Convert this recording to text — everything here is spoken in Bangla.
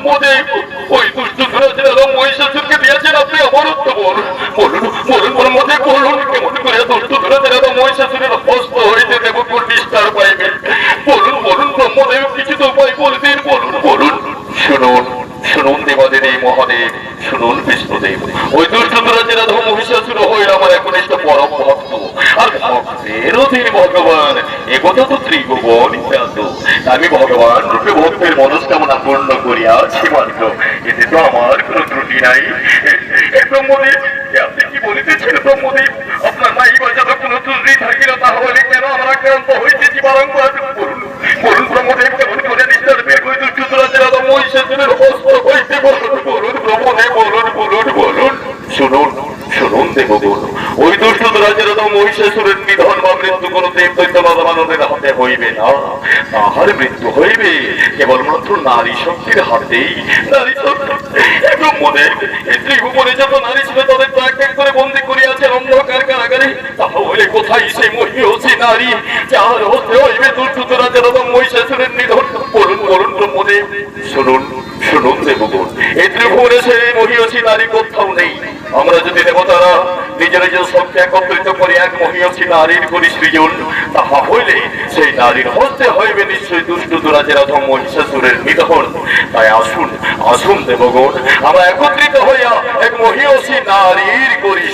সম্পদে ওই দুষ্টগুলো যেরকম মহিষাসুরকে দিয়েছেন আপনি অবরুদ্ধ বলুন বলুন মধ্যে করুন, কেমন করে দুষ্টগুলো যেরকম মহিষাসুরের অভ্যস্ত হইতে দেবকুল নিষ্ঠার পাইবে? বলুন বলুন, ব্রহ্মদেব কিছু তো উপায় বলে বলুন বলুন। শুনুন শুনুন দেবাদের এই মহাদেব, শুনুন বিষ্ণুদেব। ওই দুষ্টরা যেরা মহিষাসুর হয়ে আমার একনিষ্ঠ পরম ভক্ত। আর ভক্তের অধীর ভগবান একথা তো ত্রিভুবন আমি ভগবান, রূপে ভক্তের মনস্কামনা পূর্ণ করিয়াছি মাত্র। এতে তো আমার কোনো ত্রুটি নাই। আপনি কি বলিতেছেন ব্রহ্মদেব? আপনার নাই বাজানো কোনো ত্রুটি থাকি না তাহলে কেন আমরা আক্রান্ত হইতেছি বারংবার বলুন বলুন ব্রহ্মদেব, কেমন করে নিষ্ঠার বের করে দুষ্টরাজের এত মহিষাসুরের হস্ত হইতে বলুন বলুন ব্রহ্মদেব বলুন বলুন বলুন শুনুন দেবগুণ ওই দুষ্ট রাজের তো মহিষাসুরের নিধন বা মৃত্যু কোন দেব দৈত্য মানবের হাতে হইবে না। তাহার মৃত্যু হইবে কেবলমাত্র নারী শক্তির হাতেই। নারী শক্তি ত্রিভুবনে সেই মহিষী নারী কোথাও নেই। আমরা যদি দেবতারা নিজের নিজের শক্তি একত্রিত করে এক মহিয়সী নারীর করি সৃজন, তাহা হইলে সেই নারীর হতে হইবে নিশ্চয়ই দুষ্ট দুরাজের অথম মহিষাসুরের নিধন। তাই আসুন আসুন দেবগণ, আমরা একত্রিত হইয়া এক মহিয়সী নারীর করি